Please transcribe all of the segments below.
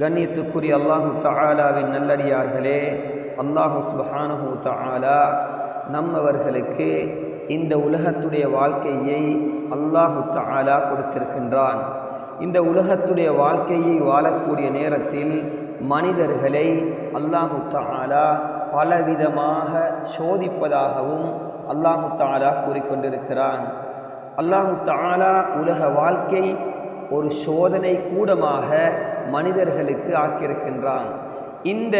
கண்ணியத்துக்குரிய அல்லாஹு தாலாவின் நல்லடியார்களே அல்லாஹு சுப்ஹானஹு தாலா நம்மவர்களுக்கு இந்த உலகத்துடைய வாழ்க்கையை அல்லாஹு தாலா கொடுத்திருக்கின்றான். இந்த உலகத்துடைய வாழ்க்கையை வாழக்கூடிய நேரத்தில் மனிதர்களை அல்லாஹு தாலா பலவிதமாக சோதிப்பதாகவும் அல்லாஹு தாலா கூறிக்கொண்டிருக்கிறான். அல்லாஹு தாலா உலக வாழ்க்கை ஒரு சோதனை கூடமாக மனிதர்களுக்கு ஆக்கியிருக்கின்றான். இந்த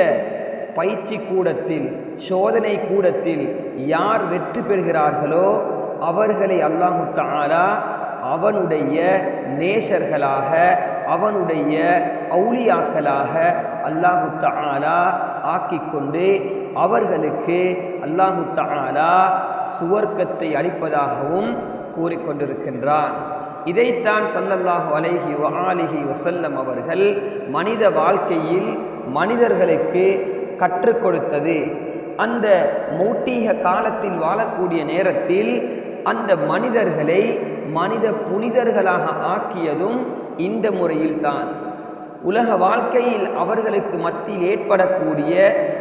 பயிற்சி கூடத்தில் சோதனை கூடத்தில் யார் வெற்றி பெறுகிறார்களோ அவர்களை அல்லாஹு தாலா அவனுடைய நேசர்களாக அவனுடைய அவுளியாக்களாக அல்லாஹு தஆலா ஆக்கிக்கொண்டு அவர்களுக்கு அல்லாஹு தாலா சுவர்க்கத்தை அளிப்பதாகவும் கூறிக்கொண்டிருக்கின்றான். இதைத்தான் சல்லல்லாஹு அலைஹி வ ஆலிஹி வசல்லம் அவர்கள் மனித வாழ்க்கையில் மனிதர்களுக்கு கற்றுக் கொடுத்தது. அந்த மௌட்டீக காலத்தில் வாழக்கூடிய நேரத்தில் அந்த மனிதர்களை மனித புனிதர்களாக ஆக்கியதும் இந்த முறையில்தான் உலக வாழ்க்கையில் அவர்களுக்கு மத்தியில் ஏற்படக்கூடிய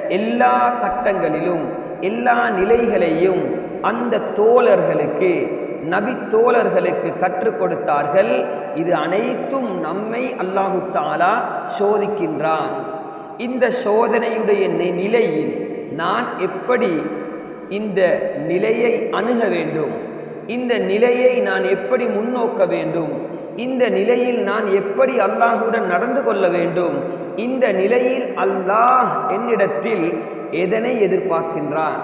எல்லா கட்டங்களிலும் எல்லா நிலைகளையும் அந்த தோழர்களுக்கு நபி தோழர்களுக்கு கற்றுக் கொடுத்தார்கள். இது அனைத்தும் நம்மை அல்லாஹு தாலா சோதிக்கின்றான். இந்த சோதனையுடைய நிலையில் நான் எப்படி இந்த நிலையை அணுக வேண்டும்? இந்த நிலையை நான் எப்படி முன்னோக்க வேண்டும்? இந்த நிலையில் நான் எப்படி அல்லாஹுடன் நடந்து கொள்ள வேண்டும்? இந்த நிலையில் அல்லாஹ் என்னிடத்தில் எதனை எதிர்பார்க்கின்றான்?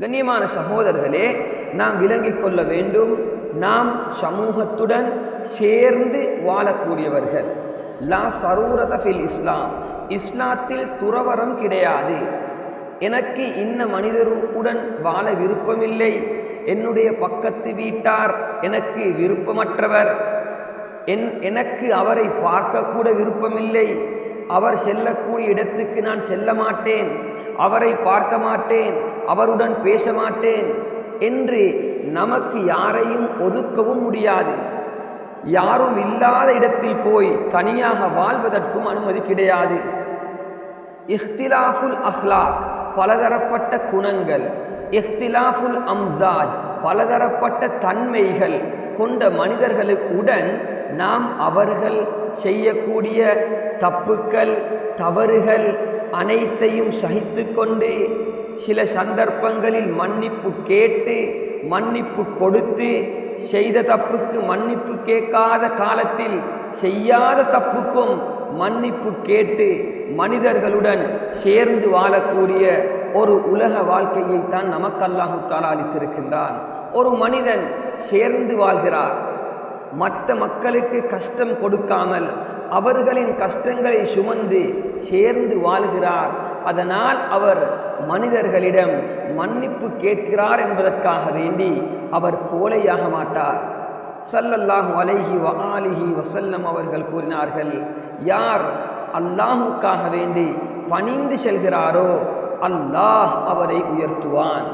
கண்ணியமான சகோதரர்களே நாம் விளங்கிக் கொள்ள வேண்டும். நாம் சமூகத்துடன் சேர்ந்து வாழக்கூடியவர்கள். லா சரூரத ஃபில் இஸ்லாம். இஸ்லாத்தில் துறவரம் கிடையாது. எனக்கு இன்ன மனிதருடன் வாழ விருப்பமில்லை. என்னுடைய பக்கத்து வீட்டார் எனக்கு விருப்பமற்றவர். என் எனக்கு அவரை பார்க்கக்கூட விருப்பமில்லை. அவர் செல்லக்கூடிய இடத்துக்கு நான் செல்ல மாட்டேன். அவரை பார்க்க மாட்டேன். அவருடன் பேச மாட்டேன். என்று நமக்கு யாரையும் ஒதுக்கவும் முடியாது. யாரும் இல்லாத இடத்தில் போய் தனியாக வாழ்வதற்கும் அனுமதி கிடையாது. இஹ்திலாஃபுல் அஹ்லா பலதரப்பட்ட குணங்கள். இஹ்திலாஃபுல் அம்சாஜ் பலதரப்பட்ட தன்மைகள் கொண்ட மனிதர்களுடன் நாம் அவர்கள் செய்யக்கூடிய தப்புக்கள் தவறுகள் அனைத்தையும் சகித்து கொண்டு சில சந்தர்ப்பங்களில் மன்னிப்பு கேட்டு மன்னிப்பு கொடுத்து செய்த தப்புக்கு மன்னிப்பு கேட்காத காலத்தில் செய்யாத தப்புக்கும் மன்னிப்பு கேட்டு மனிதர்களுடன் சேர்ந்து வாழக்கூடிய ஒரு உலக வாழ்க்கையை தான் நமக்கு அல்லாஹு தாலா அளித்திருக்கின்றான். ஒரு மனிதன் சேர்ந்து வாழ்கிறார். மற்ற மக்களுக்கு கஷ்டம் கொடுக்காமல் அவர்களின் கஷ்டங்களை சுமந்து சேர்ந்து வாழ்கிறார். அதனால் அவர் மனிதர்களிடம் மன்னிப்பு கேட்கிறார் என்பதற்காக வேண்டி அவர் கோலையாக மாட்டார். சல்லல்லாஹு அலைஹி வ ஆலிஹி வசல்லம் அவர்கள் கூறினார்கள் யார் அல்லாஹுக்காக வேண்டி பணிந்து செல்கிறாரோ அல்லாஹ் அவரை உயர்த்துவான்.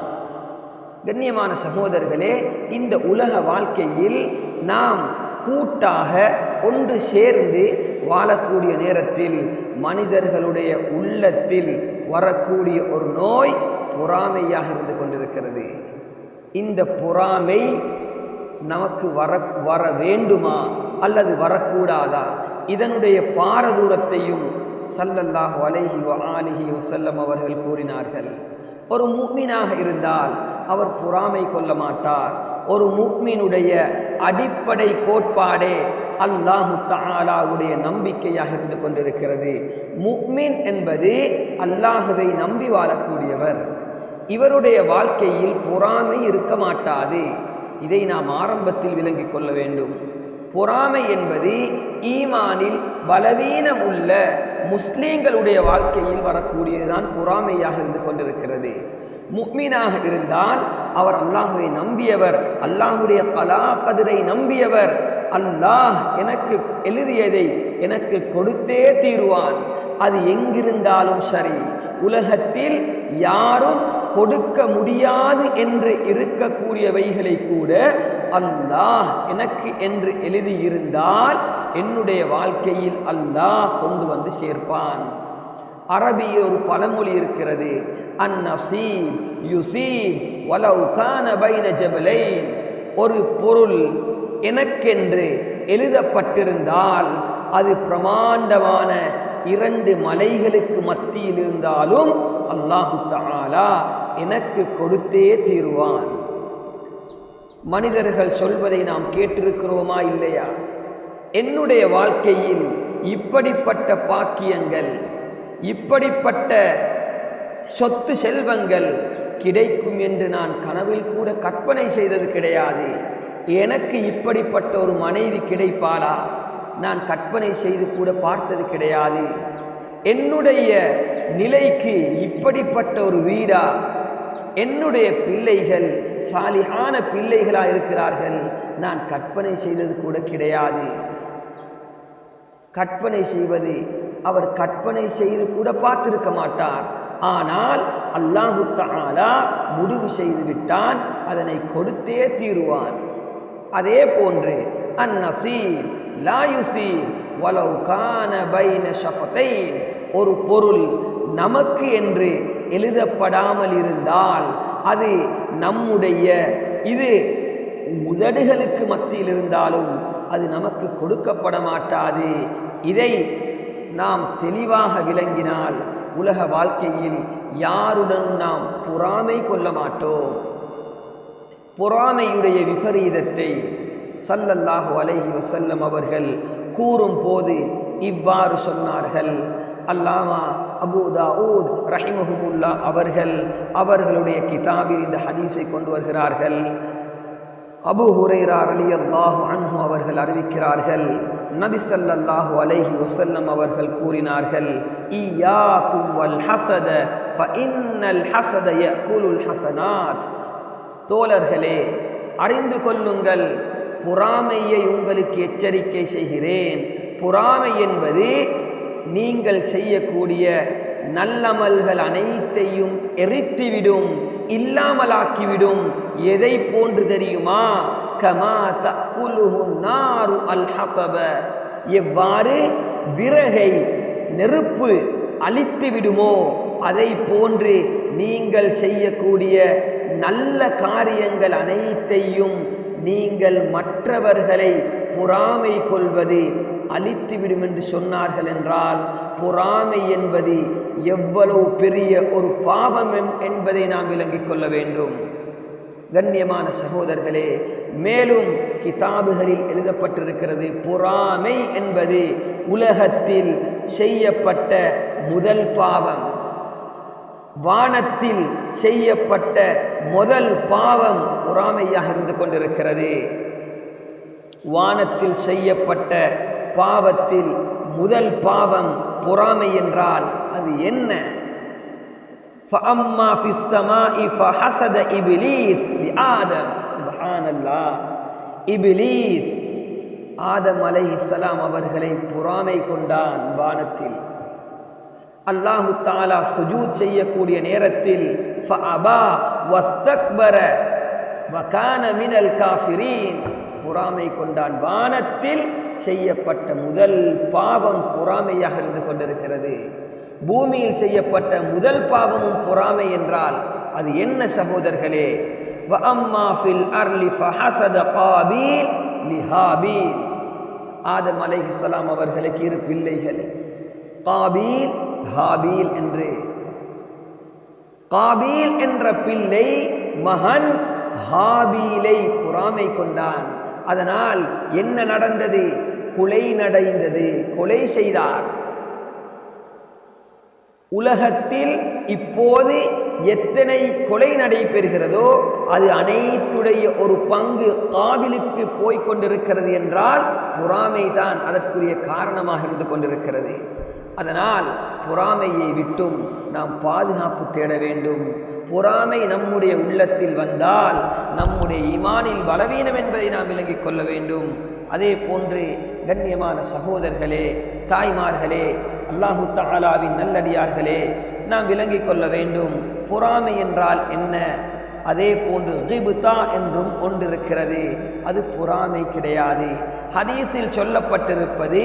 கண்ணியமான சகோதரர்களே இந்த உலக வாழ்க்கையில் நாம் கூட்டாக ஒன்று சேர்ந்து வாழக்கூடிய நேரத்தில் மனிதர்களுடைய உள்ளத்தில் வரக்கூடிய ஒரு நோய் பொறாமையாக இருந்து கொண்டிருக்கிறது. இந்த பொறாமை நமக்கு வர வர வேண்டுமா? அல்லது வரக்கூடாதா? இதனுடைய பாரதூரத்தையும் சல்லல்லாஹ் அலைஹி அலிஹி வசல்லம் அவர்கள் கூறினார்கள். ஒரு மூமினாக இருந்தால் அவர் பொறாமை கொள்ள மாட்டார். ஒரு மூக்மீனுடைய அடிப்படை கோட்பாடே அல்லாஹு தாலாவுடைய நம்பிக்கையாக இருந்து கொண்டிருக்கிறது. முக்மின் என்பது அல்லாஹுவை நம்பி வாழக்கூடியவர். இவருடைய வாழ்க்கையில் பொறாமை இருக்க மாட்டாது. இதை நாம் ஆரம்பத்தில் விளங்கிக் கொள்ள வேண்டும். பொறாமை என்பது ஈமானில் பலவீனம் உள்ள முஸ்லீம்களுடைய வாழ்க்கையில் வரக்கூடியதுதான் பொறாமையாக இருந்து கொண்டிருக்கிறது. முக்மீனாக இருந்தால் அவர் அல்லாஹுவை நம்பியவர் அல்லாஹுடைய கலா கதிரை நம்பியவர் அல்லாஹ் எனக்கு எழுதியதை எனக்கு கொடுத்தே தீருவான். அது எங்கிருந்தாலும் சரி உலகத்தில் யாரும் கொடுக்க முடியாது என்று இருக்கக்கூடியவைகளை கூட அல்லாஹ் எனக்கு என்று எழுதியிருந்தால் என்னுடைய வாழ்க்கையில் அல்லாஹ் கொண்டு வந்து சேர்ப்பான். அரபியில் ஒரு பழமொழி இருக்கிறது அந்நசீப் யுசீப் வலவு பைன ஜபலைன். ஒரு பொருள் எனக்கென்று எழுதப்பட்டிருந்தால் அது பிரமாண்டமான இரண்டு மலைகளுக்கு மத்தியில் இருந்தாலும் அல்லாஹு தாலா எனக்கு கொடுத்தே தீருவான். மனிதர்கள் சொல்வதை நாம் கேட்டிருக்கிறோமா இல்லையா? என்னுடைய வாழ்க்கையில் இப்படிப்பட்ட பாக்கியங்கள் இப்படிப்பட்ட சொத்து செல்வங்கள் கிடைக்கும் என்று நான் கனவில் கூட கற்பனை செய்தது கிடையாது. எனக்கு இப்படிப்பட்ட ஒரு மனைவி கிடைப்பாளா? நான் கற்பனை செய்து கூட பார்த்தது கிடையாது. என்னுடைய நிலைக்கு இப்படிப்பட்ட ஒரு வீடா? என்னுடைய பிள்ளைகள் சாலியான பிள்ளைகளாக இருக்கிறார்கள். நான் கற்பனை செய்தது கூட கிடையாது. கற்பனை செய்வது அவர் கற்பனை செய்து கூட பார்த்திருக்க மாட்டார். ஆனால் அல்லாஹு தாலா முடிவு செய்து விட்டான் அதனை கொடுத்தே தீருவான். அதே போன்று அந்நசீர் லாயுசீர் வலவு கான பைன ஷபத்தை ஒரு பொருள் நமக்கு என்று எழுதப்படாமல் இருந்தால் அது நம்முடைய இது உதடுகளுக்கு மத்தியில் இருந்தாலும் அது நமக்கு கொடுக்கப்பட மாட்டாது. இதை நாம் தெளிவாக விளங்கினால் உலக வாழ்க்கையில் யாருடன் நாம் பொறாமை கொள்ள மாட்டோம்? பொறாமையுடைய விபரீதத்தை சல்லல்லாஹு அலைஹி வசல்லம் அவர்கள் கூறும் போது இவ்வாறு சொன்னார்கள். அல்லாமா அபு தாவூத் ரஹிமஹுமுல்லா அவர்கள் அவர்களுடைய கிதாபில் இந்த ஹதீஸை கொண்டு வருகிறார்கள். அபு ஹுரைரா அலி அல்லாஹு அன்ஹு அவர்கள் அறிவிக்கிறார்கள். நபி ஸல்லல்லாஹு அலைஹி வஸல்லம் அவர்கள் கூறினார்கள் ஈயாக்கும் வல் ஹஸத ஃபஇன்னல் ஹஸத யஅகுலுல் ஹஸனாத் தோழர்களே அறிந்து கொள்ளுங்கள். பொறாமையை உங்களுக்கு எச்சரிக்கை செய்கிறேன். பொறாமை என்பது நீங்கள் செய்யக்கூடிய நல்லமல்கள் அனைத்தையும் எரித்துவிடும் இல்லாமலாக்கிவிடும். எதை போன்று தெரியுமா? கமா தக்குலுஹு நாரு அல் ஹபப எவ்வாறு? விறகை நெருப்பு அழித்து விடுமோ அதை போன்று நீங்கள் செய்யக்கூடிய நல்ல காரியங்கள் அனைத்தையும் நீங்கள் மற்றவர்களை பொறாமை கொள்வது அழித்துவிடும் என்று சொன்னார்கள் என்றால் பொறாமை என்பது எவ்வளவு பெரிய ஒரு பாவம் என்பதை நாம் விளங்கிக் கொள்ள வேண்டும். கண்ணியமான சகோதரர்களே மேலும் கிதாபுகளில் எழுதப்பட்டிருக்கிறது பொறாமை என்பது உலகத்தில் செய்யப்பட்ட முதல் பாவம். வானத்தில் செய்யப்பட்ட முதல் பாவம் பொறாமையாக இருந்து கொண்டிருக்கிறது. வானத்தில் செய்யப்பட்ட பாவத்தில் முதல் பாவம் பொறாமை என்றால் அது என்ன? இபிலீஸ் ஆதம் அலை அவர்களை பொறாமை கொண்டான் வானத்தில். அல்லாஹு தாலா சுஜூத் செய்யக்கூடிய நேரத்தில் வஸ்தக்பர வகான பொறாமை கொண்டான். வானத்தில் செய்யப்பட்ட முதல் பாவம் பொறாமையாக இருந்து கொண்டிருக்கிறது. பூமியில் செய்யப்பட்ட முதல் பாவமும் பொறாமை என்றால் அது என்ன சகோதரர்களே? அர்லி லிஹாபீல் ஆதம் அலைஹிஸ்லாம் அவர்களுக்கு இரு பிள்ளைகள். காபீல் ஹாபீல் என்று. காபீல் என்ற பிள்ளை மகன் ஹாபீலை பொறாமை கொண்டான். அதனால் என்ன நடந்தது? கொலை நடைந்தது. கொலை செய்தார். உலகத்தில் இப்போது எத்தனை கொலை நடைபெறுகிறதோ அது அனைத்துடைய ஒரு பங்கு காபிலுக்கு போய்க் கொண்டிருக்கிறது என்றால் பொறாமைதான் அதற்குரிய காரணமாக இருந்து கொண்டிருக்கிறது. அதனால் பொறாமையை விட்டும் நாம் பாதுகாப்பு தேட வேண்டும். பொறாமை நம்முடைய உள்ளத்தில் வந்தால் நம்முடைய ஈமானில் பலவீனம் என்பதை நாம் விளங்கிக் கொள்ள வேண்டும். அதே போன்று கண்ணியமான சகோதரர்களே தாய்மார்களே அல்லாஹு தாலாவின் நல்லடியார்களே நாம் விளங்கிக் கொள்ள வேண்டும். பொறாமை என்றால் என்ன? அதே போன்று கிபுதா என்றும் ஒன்றிருக்கிறது. அது பொறாமை கிடையாது. ஹதீஸில் சொல்லப்பட்டிருப்பது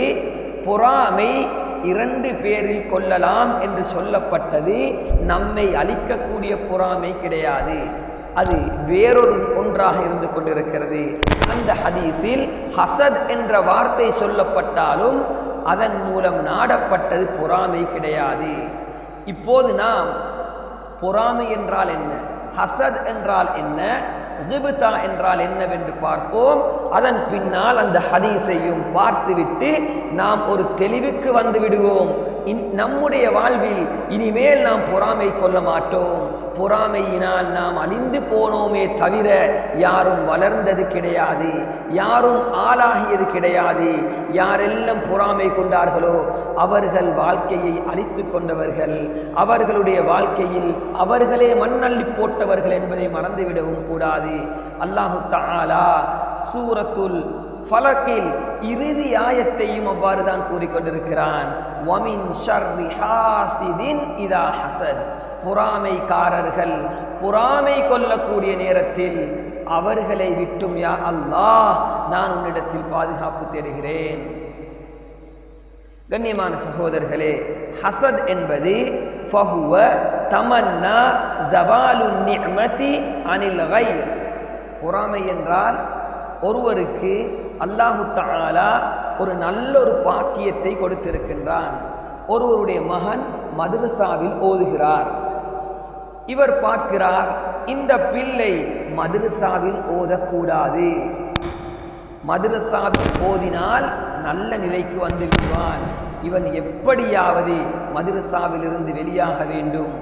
பொறாமை இரண்டு பேரில் கொள்ளலாம் என்று சொல்லப்பட்டது நம்மை அழிக்கக்கூடிய பொறாமை கிடையாது. அது வேறொரு ஒன்றாக இருந்து கொண்டிருக்கிறது. அந்த ஹதீஸில் ஹசத் என்ற வார்த்தை சொல்லப்பட்டாலும் அதன் மூலம் நாடப்பட்டது பொறாமை கிடையாது. இப்போது நாம் பொறாமை என்றால் என்ன? ஹசத் என்றால் என்ன? ரிபுதா என்றால் என்னவென்று பார்ப்போம். அதன் பின்னால் அந்த ஹதீஸையும் பார்த்துவிட்டு நாம் ஒரு தெளிவுக்கு வந்து விடுவோம். இன்- நம்முடைய வாழ்வில் இனிமேல் நாம் பொறாமை கொள்ள மாட்டோம். பொறாமையினால் நாம் அழிந்து போனோமே தவிர யாரும் வளர்ந்தது கிடையாது. யாரும் ஆளாகியது கிடையாது. யாரெல்லாம் பொறாமை கொண்டார்களோ அவர்கள் வாழ்க்கையை அழித்து கொண்டவர்கள். அவர்களுடைய வாழ்க்கையில் அவர்களே மண்ணள்ளி போட்டவர்கள் என்பதை மறந்துவிடவும் கூடாது. அல்லாஹு தாலா சூரத்துல் ஃபலக்கில் இறுதி ஆயத்தையும் அவ்வாறு தான் கூறிக்கொண்டிருக்கிறான். வமின் இதா ஹசத் பொறாமைக்காரர்கள் பொறாமை கொள்ளக்கூடிய நேரத்தில் அவர்களை விட்டும் யா அல்லாஹ் நான் உன்னிடத்தில் பாதுகாப்பு தேடுகிறேன். கண்ணியமான சகோதரர்களே ஹசத் என்பது ஃபஹுவ தமன்னா ஜபாலு நிஅமதி அனில் கைர். பொறாமை என்றால் ஒருவருக்கு அல்லாஹு தாலா ஒரு நல்ல ஒரு பாக்கியத்தை கொடுத்திருக்கின்றான். ஒருவருடைய மகன் மதுரசாவில் ஓதுகிறார். இவர் பார்க்கிறார் இந்த பிள்ளை மதுரசாவில் ஓதக்கூடாது. மதுரசாவில் போதினால் நல்ல நிலைக்கு வந்து விடுவான் இவன் எப்படியாவது மதுரசாவிலிருந்து வெளியாக வேண்டும்.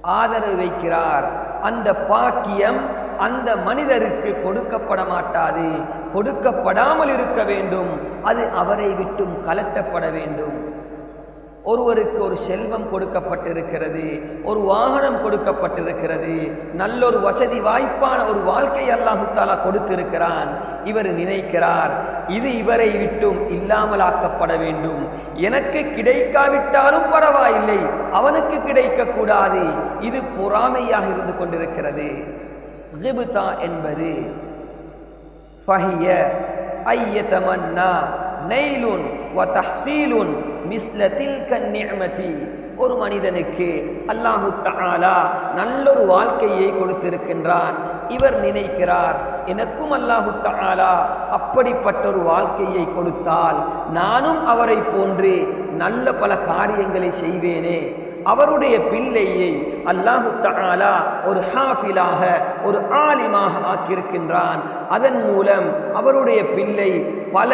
ஆதரவு வைக்கிறார். அந்த பாக்கியம் அந்த மனிதருக்கு கொடுக்கப்பட மாட்டாது கொடுக்கப்படாமல் இருக்க வேண்டும். அது அவரை விட்டும் கலட்டப்பட வேண்டும். ஒருவருக்கு ஒரு செல்வம் கொடுக்கப்பட்டிருக்கிறது ஒரு வாகனம் கொடுக்கப்பட்டிருக்கிறது நல்லொரு வசதி வாய்ப்பான ஒரு வாழ்க்கை அல்லாஹுத்தாலா கொடுத்திருக்கிறான். இவர் நினைக்கிறார் இது இவரை விட்டும் இல்லாமலாக்கப்பட வேண்டும். எனக்கு கிடைக்காவிட்டாலும் பரவாயில்லை அவனுக்கு கிடைக்கக்கூடாது. இது பொறாமையாக இருந்து கொண்டிருக்கிறது. ரிபுதா என்பது ஃபஹிய ஐயதமன்னா நெய்லுன் வ தஹ்சீலுன் மிஸ்ல தில்க ஒரு மனிதனுக்கு அல்லாஹு தாலா நல்லொரு வாழ்க்கையை கொடுத்திருக்கின்றான். இவர் நினைக்கிறார் எனக்கும் அல்லாஹு தாலா அப்படிப்பட்ட ஒரு வாழ்க்கையை கொடுத்தால் நானும் அவரை போன்று நல்ல பல காரியங்களை செய்வேனே. அவருடைய பிள்ளையை அல்லாஹு தாலா ஒரு ஹாஃபிலாக ஒரு ஆலிமாக ஆக்கியிருக்கின்றான். அதன் மூலம் அவருடைய பிள்ளை பல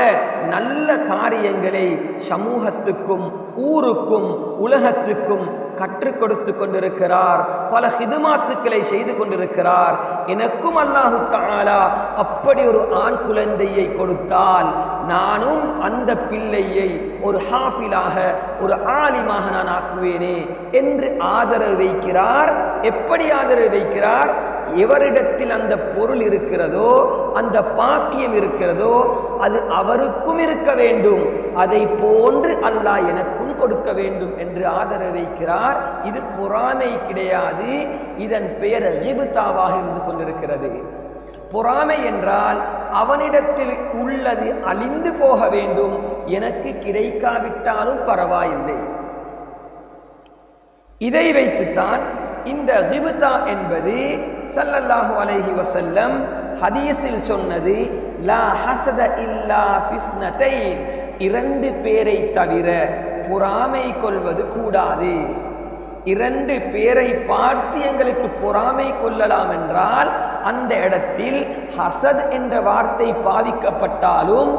நல்ல காரியங்களை சமூகத்துக்கும் ஊருக்கும் உலகத்துக்கும் கற்றுக் கொடுத்து கொண்டிருக்கிறார். பல ஹிதுமாத்துக்களை செய்து கொண்டிருக்கிறார். எனக்கும் அல்லாஹு தாலா அப்படி ஒரு ஆண் குழந்தையை கொடுத்தால் நானும் அந்த பிள்ளையை ஒரு ஹாஃபிலாக ஒரு ஆலிமாக நான் ஆக்குவேனே என்று ஆதரவு வைக்கிறார். எப்படி ஆதரவு வைக்கிறார்? எவரிடத்தில் அந்த பொருள் இருக்கிறதோ அந்த பாக்கியம் இருக்கிறதோ அது அவருக்கும் இருக்க வேண்டும். அதை போன்று அல்லாஹ் எனக்கும் கொடுக்க வேண்டும் என்று ஆதரவு வைக்கிறார். இது பொறாமை கிடையாது. இதன் பெயர் ரிபுத்தாவாக இருந்து கொண்டிருக்கிறது. பொறாமை என்றால் அவனிடத்தில் உள்ளது அழிந்து போக வேண்டும். எனக்கு கிடைக்காவிட்டாலும் பரவாயில்லை. இதை வைத்துத்தான் இந்த ரிபுத்தா என்பது சல்லல்லாஹு அலைஹி வசல்லம் ஹதீஸில் சொன்னது லா ஹசத இல்லா ஃபிஸ்னத்தை இரண்டு பேரை தவிர பொறாமை கொள்வது கூடாது. இரண்டு பேரை பார்த்து எங்களுக்கு பொறாமை கொள்ளலாம் என்றால் அந்த இடத்தில் ஹசத் என்ற வார்த்தை பாவிக்கப்பட்டாலும்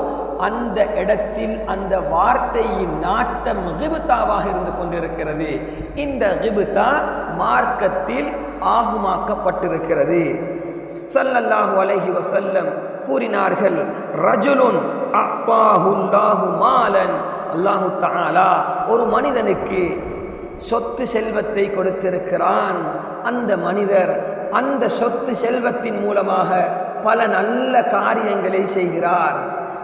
அந்த இடத்தில் அந்த வார்த்தையின் நாட்டம் ரிபுத்தாவாக இருந்து கொண்டிருக்கிறது. இந்த ரிபுத்தா மார்க்கத்தில் ஆகுமாக்கப்பட்டிருக்கிறது. சல்லல்லாஹு அலஹி வசல்லம் கூறினார்கள் ரஜுலுன் அப்பாஹுல்லாஹு மாலன். அல்லாஹு தாலா ஒரு மனிதனுக்கு சொத்து செல்வத்தை கொடுத்திருக்கிறான். அந்த மனிதர் அந்த சொத்து செல்வத்தின் மூலமாக பல நல்ல காரியங்களை செய்கிறார்.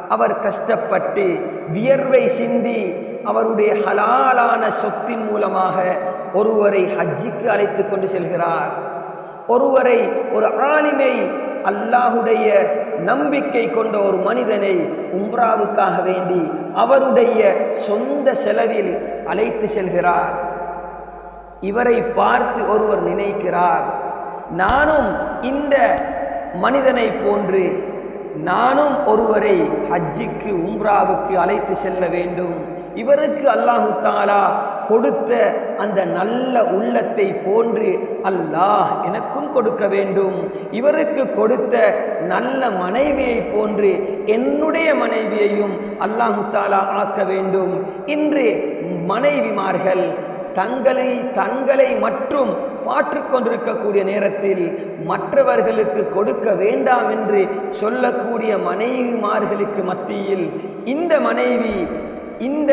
அவர் கஷ்டப்பட்டு வியர்வை சிந்தி அவருடைய ஹலாலான சொத்தின் மூலமாக ஒருவரை ஹஜ்ஜிக்கு அழைத்து கொண்டு செல்கிறார். ஒருவரை ஒரு ஆலிமை அல்லாஹுடைய நம்பிக்கை கொண்ட ஒரு மனிதனை உம்ராவுக்காக வேண்டி அவருடைய சொந்த செலவில் அழைத்து செல்கிறார். இவரை பார்த்து ஒருவர் நினைக்கிறார். நானும் இந்த மனிதனை போன்று நானும் ஒருவரை ஹஜ்ஜிக்கு உம்ராவுக்கு அழைத்து செல்ல வேண்டும். இவருக்கு அல்லாஹு தாலா கொடுத்த அந்த நல்ல உள்ளத்தை போன்று அல்லாஹ் எனக்கும் கொடுக்க வேண்டும். இவருக்கு கொடுத்த நல்ல மனைவியை போன்று என்னுடைய மனைவியையும் அல்லாஹு தாலா ஆக்க வேண்டும். இன்று மனைவிமார்கள் தங்களை தங்களை மட்டும் பாற்றுக்கொண்டிருக்கக்கூடிய நேரத்தில் மற்றவர்களுக்கு கொடுக்க வேண்டாம் என்று சொல்லக்கூடிய மனைவிமார்களுக்கு மத்தியில் இந்த மனைவி இந்த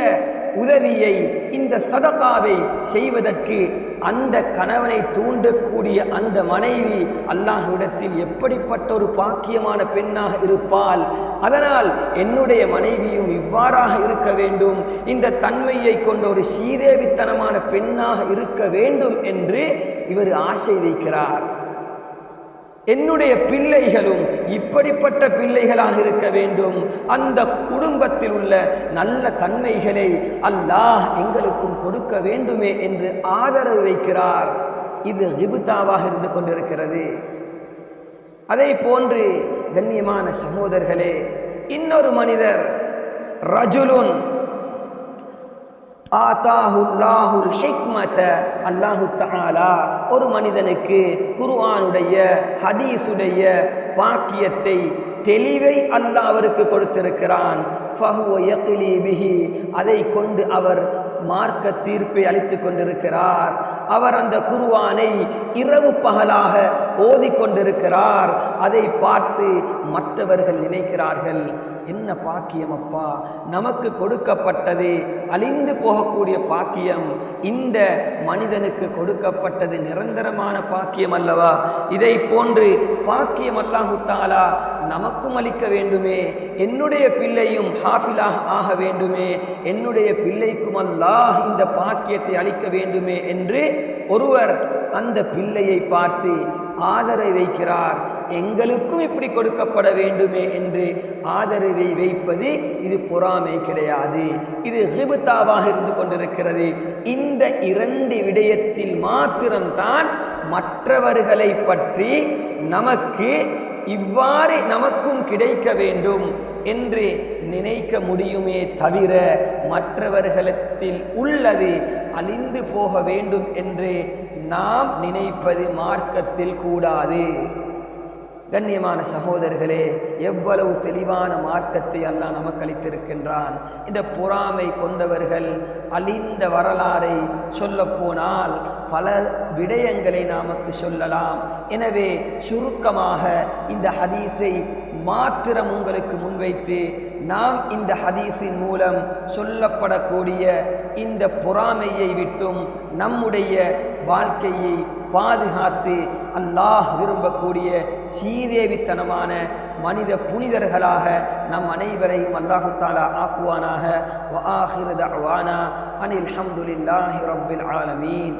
உதவியை இந்த சதகாவை செய்வதற்கு அந்த கணவனை தூண்டக்கூடிய அந்த மனைவி அல்லாஹ்விடத்தில் எப்படிப்பட்ட ஒரு பாக்கியமான பெண்ணாக இருப்பாள்? அதனால் என்னுடைய மனைவியும் இவ்வாறாக இருக்க வேண்டும். இந்த தன்மையை கொண்ட ஒரு சீதேவித்தனமான பெண்ணாக இருக்க வேண்டும் என்று இவர் ஆசை வைக்கிறார். என்னுடைய பிள்ளைகளும் இப்படிப்பட்ட பிள்ளைகளாக இருக்க வேண்டும். அந்த குடும்பத்தில் உள்ள நல்ல தன்மைகளை அல்லாஹ் எங்களுக்கும் கொடுக்க வேண்டுமே என்று ஆதரவு வைக்கிறார். இது ரிபுத்தாவாக இருந்து கொண்டிருக்கிறது. அதே போன்று கண்ணியமான சகோதரர்களே இன்னொரு மனிதர் ரஜுலுன் ஆதாஹுல்லாஹுல் ஹிக்மத அல்லாஹு தாலா ஒரு மனிதனுக்கு குருவானுடைய ஹதீஸுடைய பாக்கியத்தை தெளிவை அல்லாஹ் அவருக்கு கொடுத்திருக்கிறான். அதை கொண்டு அவர் மார்க்க தீர்ப்பை அளித்துக் கொண்டிருக்கிறார். அவர் அந்த குருவானை இரவு பகலாக ஓதிக்கொண்டிருக்கிறார் அதை பார்த்து மற்றவர்கள் நினைக்கிறார்கள். என்ன பாக்கியம் அப்பா நமக்கு கொடுக்கப்பட்டது அழிந்து போகக்கூடிய பாக்கியம். இந்த மனிதனுக்கு கொடுக்கப்பட்டது நிரந்தரமான பாக்கியம் அல்லவா இதை போன்று பாக்கியம் அல்லாஹுத்தாலா நமக்கும் அளிக்க வேண்டுமே. என்னுடைய பிள்ளையும் ஹாஃபிலாக ஆக வேண்டுமே. என்னுடைய பிள்ளைக்கும் அல்லாஹ் இந்த பாக்கியத்தை அளிக்க வேண்டுமே என்று ஒருவர் அந்த பிள்ளையை பார்த்து ஆதரவை வைக்கிறார். எங்களுக்கும் இப்படி கொடுக்கப்பட வேண்டுமே என்று ஆதரவை வைப்பது இது பொறாமை கிடையாது. இது ஹிபுத்தாவாக இருந்து கொண்டிருக்கிறது. இந்த இரண்டு விடயத்தில் மாத்திரம்தான் மற்றவர்களை பற்றி நமக்கு இவ்வாறு நமக்கும் கிடைக்க வேண்டும் என்று நினைக்க முடியுமே தவிர மற்றவர்களிடத்தில் உள்ளது அழிந்து போக வேண்டும் என்று நாம் நினைப்பது மார்க்கத்தில் கூடாது. கண்ணியமான சகோதரர்களே எவ்வளவு தெளிவான மார்க்கத்தை அல்லாஹ் நமக்கு அளித்திருக்கின்றான் இந்த பொறாமை கொண்டவர்கள் அழிந்த வரலாறை சொல்லப்போனால் பல விடயங்களை நமக்கு சொல்லலாம். எனவே சுருக்கமாக இந்த ஹதீஸை மாத்திரம் உங்களுக்கு முன்வைத்து நாம் இந்த ஹதீஸின் மூலம் சொல்லப்படக்கூடிய இந்த பொறாமையை விட்டும் நம்முடைய வாழ்க்கையை பாதுகாத்து அல்லாஹ் விரும்பக்கூடிய சீதேவித்தனமான மனித புனிதர்களாக நம் அனைவரையும் அல்லாஹு தாலா ஆக்குவானாக. வ அனில் ஹம்துலில்லாஹி ரப்பில் ஆலமீன்.